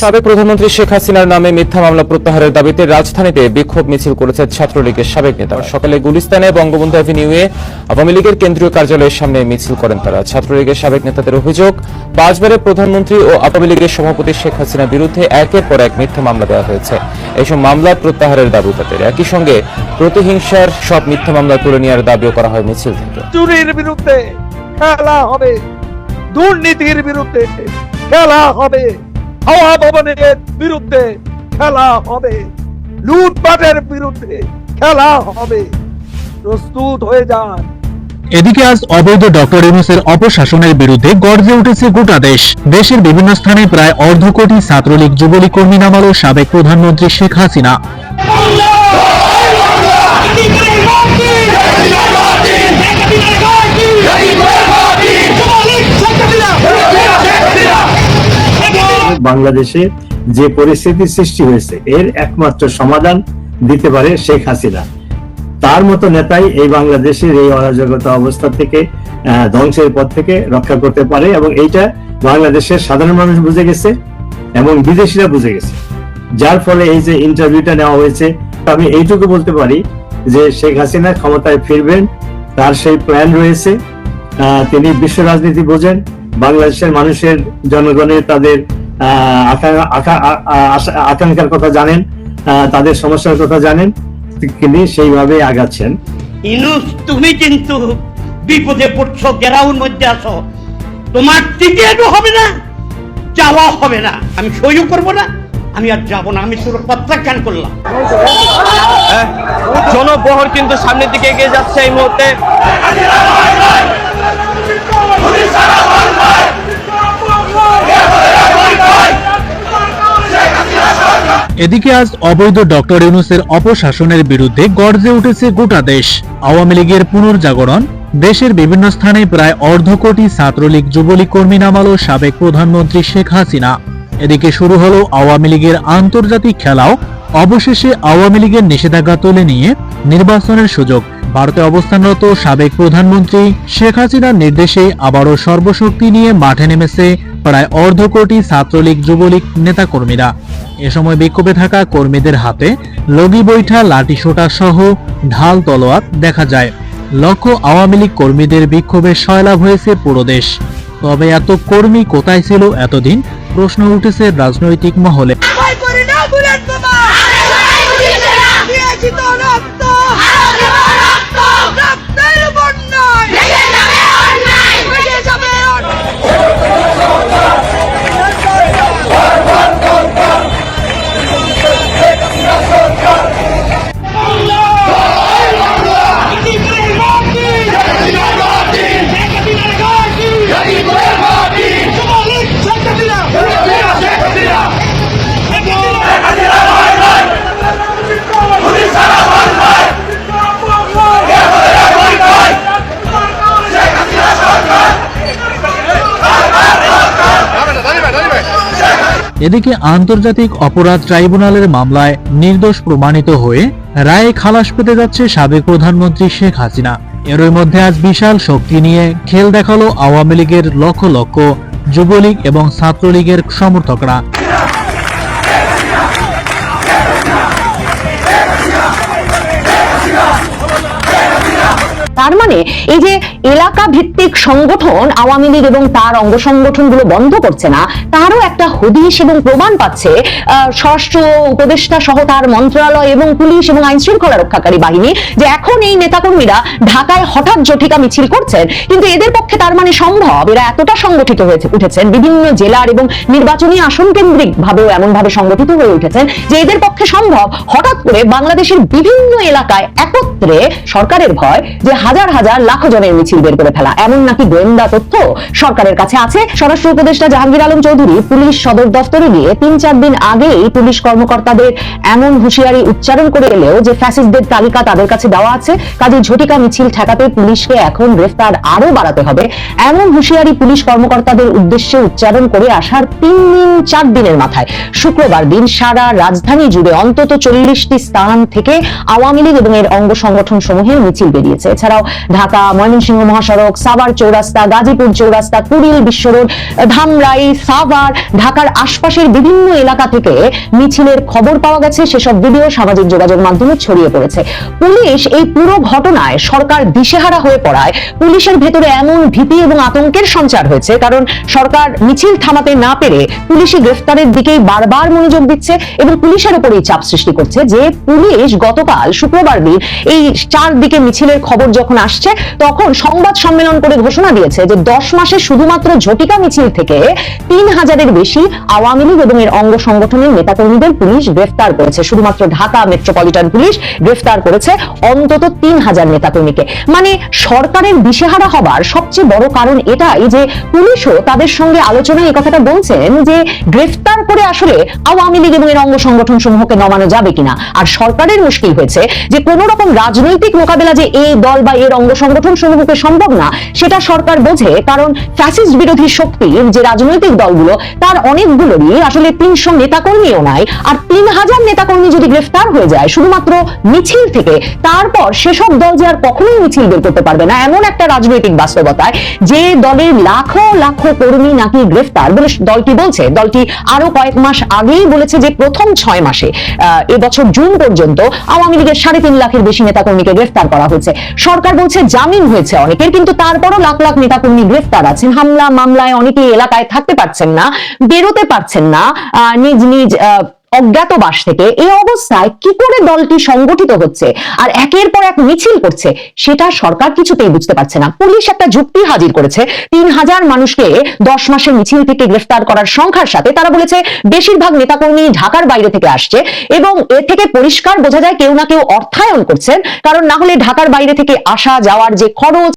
সাবেক প্রধানমন্ত্রী শেখ হাসিনার নামে মিথ্যা মামলা প্রত্যাহারের দাবিতে রাজধানীতে বিক্ষোভ মিছিল করেছে ছাত্রলীগের সাবেক নেতা। সকালে গুলিস্তানে বঙ্গবন্ধু অ্যাভিনিউয়ে আওয়ামী লীগের কেন্দ্রীয় কার্যালয়ের সামনে মিছিল করেন তারা। ছাত্রলীগের সাবেক নেতাদের অভিযোগ, পাঁচবারের প্রধানমন্ত্রী ও আওয়ামী লীগের সভাপতি শেখ হাসিনার বিরুদ্ধে একের পর এক মিথ্যা মামলা দেওয়া হয়েছে। এইসব মামলা প্রত্যাহারের দাবি তাদের। একই সঙ্গে প্রতিহিংসার সব মিথ্যা মামলা তুলে নেওয়ার দাবিও করা হয় মিছিল থেকে। চুরির বিরুদ্ধে খেলা হবে, দুর্নীতির বিরুদ্ধে খেলা হবে। হাওয়া ভবনের বিরুদ্ধে খেলা হবে। লুটপাটের বিরুদ্ধে খেলা হবে। প্রস্তুত হয়ে যান। এদিকে আজ অবৈধ ডক্টর ইউনুসের অপশাসনের বিরুদ্ধে গর্জে উঠেছে গোটা দেশ। দেশের বিভিন্ন স্থানে প্রায় অর্ধ কোটি ছাত্রলীগ যুবলীগ কর্মী নামালো সাবেক প্রধানমন্ত্রী শেখ হাসিনা। বাংলাদেশে যে পরিস্থিতি সৃষ্টি হয়েছে, এর একমাত্র সমাধান দিতে পারে শেখ হাসিনা। তার মতো নেতাই এই বাংলাদেশের এই অরাজকতা অবস্থা থেকে ধ্বংসের পথ থেকে রক্ষা করতে পারে এবং এইটা বাংলাদেশের সাধারণ মানুষ বুঝে গেছে এবং বিদেশিরা বুঝে গেছে। যার ফলে এই যে ইন্টারভিউটা নেওয়া হয়েছে আমি এইটুকু বলতে পারি যে শেখ হাসিনা ক্ষমতায় ফিরবেন, তার সেই প্ল্যান রয়েছে। তিনি বিশ্ব রাজনীতি বোঝেন, বাংলাদেশের মানুষের জনগণের তাদের আকাঙ্ক্ষার কথা জানেন আহ, তাদের সমস্যার কথা জানেন তিনি সেইভাবে আগাচ্ছেন। ইনুস তুমি কিন্তু বিপদে পড়ছো গেরাউর মধ্যে আছো। তোমার টিকিটও হবে না যাওয়া হবে না। আমি সইও করব না আমি আর যাব না আমি তোর প্রত্যাখ্যান করলাম। জনবহর কিন্তু সামনের দিকে এগিয়ে যাচ্ছে এই মুহূর্তে। এদিকে আজ অবৈধ ডক্টর ইউনুসের অপশাসনের বিরুদ্ধে গর্জে উঠেছে গোটা দেশ। আওয়ামী লীগের পুনর্জাগরণ, দেশের বিভিন্ন স্থানে প্রায় অর্ধ কোটি ছাত্রলীগ যুবলীগ কর্মী নামালো সাবেক প্রধানমন্ত্রী শেখ হাসিনা। এদিকে শুরু হলো আওয়ামী লীগের আন্তর্জাতিক খেলাও, অবশেষে আওয়ামী লীগের নিষেধাজ্ঞা তুলে নিয়ে নির্বাচনের সুযোগ। ভারতে অবস্থানরত সাবেক প্রধানমন্ত্রী শেখ হাসিনার নির্দেশে আবারও সর্বশক্তি নিয়ে মাঠে নেমেছে প্রায় অর্ধ কোটি ছাত্রলীগ, যুবলীগ নেতাকর্মীরা। এ সময় বিক্ষোভে থাকা কর্মীদের হাতে লগি বৈঠা, লাঠি সোটা সহ ঢাল তলোয়ার দেখা যায়। লক্ষ আওয়ামী লীগ কর্মীদের বিক্ষোভে সয়লাভ হয়েছে পুরো দেশ। তবে এত কর্মী কোথায় ছিল এতদিন প্রশ্ন উঠেছে রাজনৈতিক মহলে। এদিকে আন্তর্জাতিক অপরাধ ট্রাইব্যুনালের মামলায় নির্দোষ প্রমাণিত হয়ে রায়ে খালাস পেতে যাচ্ছে সাবেক প্রধানমন্ত্রী শেখ হাসিনা। এরই মধ্যে আজ বিশাল শক্তি নিয়ে খেল দেখাল আওয়ামী লীগের লক্ষ লক্ষ যুবলীগ এবং ছাত্রলীগের সমর্থকরা। তার মানে এই যে এলাকা ভিত্তিক সংগঠন আওয়ামী লীগ এবং তার অঙ্গ সংগঠনগুলো বন্ধ করছে না, তারও একটা হদিশ এবং প্রমাণ পাচ্ছে স্বরাষ্ট্র উপদেষ্টা সহ তার মন্ত্রণালয় এবং পুলিশ এবং আইন শৃঙ্খলা রক্ষাকারী বাহিনী যে এখন এই নেতাকর্মীরা ঢাকায় হঠাৎ জটিকা মিছিল করছেন, কিন্তু এদের পক্ষে তার মানে সম্ভব, এরা এতটা সংগঠিত হয়েছে, উঠেছেন, বিভিন্ন জেলার এবং নির্বাচনী আসন কেন্দ্রিক ভাবেও এমন ভাবে সংগঠিত হয়ে উঠেছেন যে এদের পক্ষে সম্ভব হঠাৎ করে বাংলাদেশের বিভিন্ন এলাকায় একত্রে সরকারের ভয় যে হাজার হাজার লাখ জনের মিছিল বের করে ফেলা। এমন নাকি গোয়েন্দা তথ্য? সরকারের কাছে আছে। স্বরাষ্ট্র উপদেষ্টা জাহাঙ্গীর আলম চৌধুরী পুলিশ সদর দফতরে গিয়ে তিন চার দিন আগেই পুলিশ কর্মকর্তাদের এমন হুঁশিয়ারি উচ্চারণ করে এলেও যে ফ্যাসিস্টদের তালিকা তাদের কাছে দেওয়া আছে, কাজে ঝটিকা মিছিল ঠেকাতে পুলিশকে এখন গ্রেফতার আরও বাড়াতে হবে। এমন হুঁশিয়ারি পুলিশ কর্মকর্তাদের উদ্দেশ্যে উচ্চারণ করে আসার তিন দিন চার দিনের মাথায়। শুক্রবার দিন সারা রাজধানী জুড়ে অন্তত চল্লিশটি স্থান থেকে আওয়ামী লীগ এবং এর অঙ্গ সংগঠন সমূহের মিছিল বেরিয়েছে। এছাড়াও ঢাকা, ময়মনসিংহ মহাসড়ক, সাভার চৌরাস্তা, গাজীপুর চৌরাস্তা কুড়িল বিশ্ব রোড, ধামরাই, সাভার, ঢাকার আশপাশের বিভিন্ন এলাকা থেকে মিছিলের খবর পাওয়া গেছে। সেসব ভিডিও সামাজিক যোগাযোগ মাধ্যমে ছড়িয়ে পড়েছে। পুলিশ এই পুরো ঘটনায় সরকার দিশেহারা হয়ে পড়ায়। পুলিশের ভেতরে এমন ভীতি এবং আতঙ্কের সঞ্চার হয়েছে, কারণ সরকার মিছিল থামাতে না পেরে পুলিশি গ্রেফতারের দিকেই বারবার মনোযোগ দিচ্ছে এবং পুলিশের উপরেই চাপ সৃষ্টি করছে যে পুলিশ গতকাল শুক্রবার দিন এই চারদিকে মিছিলের খবর যখন আসছে, তখন সংবাদ সম্মেলন করে ঘোষণা দিয়েছে যে দশ মাসে শুধুমাত্র ঝটিকা মিছিল থেকে তিন হাজারের বেশি আওয়ামী লীগ এবং এর অঙ্গ সংগঠনের নেতাকর্মীদের পুলিশ গ্রেফতার করেছে। শুধুমাত্র ঢাকা মেট্রোপলিটন পুলিশ গ্রেফতার করেছে অন্তত তিন হাজার নেতাকর্মীকে। মানে সরকারের দিশেহারা হবার সবচেয়ে বড় কারণ এটাই যে পুলিশও তাদের সঙ্গে আলোচনায় এই কথাটা বলছেন যে গ্রেফতার করে আসলে আওয়ামী লীগ এবং এর অঙ্গ সংগঠন সমূহকে নমানো যাবে কিনা। আর সরকারের মুশকিল হয়েছে যে কোন রকম রাজনৈতিক মোকাবেলা যে এই দল বা এর অঙ্গ সংগঠন সমূহকে সম্ভব না, সেটা সরকার বোঝে, কারণ ফ্যাসিস্ট বিরোধী শক্তির যে রাজনৈতিক দলগুলো, তার অনেকগুলোরই আসলে তিনশো নেতাকর্মীও নাই, আর তিন হাজার নেতাকর্মী যদি গ্রেফতার হয়ে যায়, শুধুমাত্র মিছিল থেকে, তারপর সেসব দল যে আর কখনোই মিছিল বের করতে পারবে না, এমন একটা রাজনৈতিক বাস্তবতায়, যে দলের লাখো লাখো কর্মী নাকি গ্রেফতার, বলে দলটি বলছে, দলটি আরও কয়েক মাস আগেই বলেছে যে প্রথম ছয় মাসে এবছর জুন পর্যন্ত আওয়ামী লীগের সাড়ে তিন লাখের বেশি নেতাকর্মীকে গ্রেফতার করা হয়েছে। সরকার বলছে জামিন হয়েছে অনেকের কিন্তু তারপরও লাখ লাখ নেতাকর্মী গ্রেফতার আছেন। হামলা, মামলায় অনেকেই এলাকায় থাকতে পারছেন না, বেরোতে পারছেন না। নিজ নিজ অজ্ঞাতবাস থেকে এই অবস্থায় কি করে দলটি সংগঠিত হচ্ছে আর একের পর এক মিছিল করছে, সেটা সরকার কিছুতেই বুঝতে পারছে না। পুলিশ একটা যুক্তি হাজির করেছে। তিন হাজার মানুষকে দশ মাসের মিছিল থেকে গ্রেফতার করার সংখ্যার সাথে তারা বলেছে, বেশিরভাগ নেতাকর্মী ঢাকার বাইরে থেকে আসছে এবং এ থেকে পরিষ্কার বোঝা যায় কেউ না কেউ অর্থায়ন করছেন, কারণ না হলে ঢাকার বাইরে থেকে আসা, যাওয়ার যে খরচ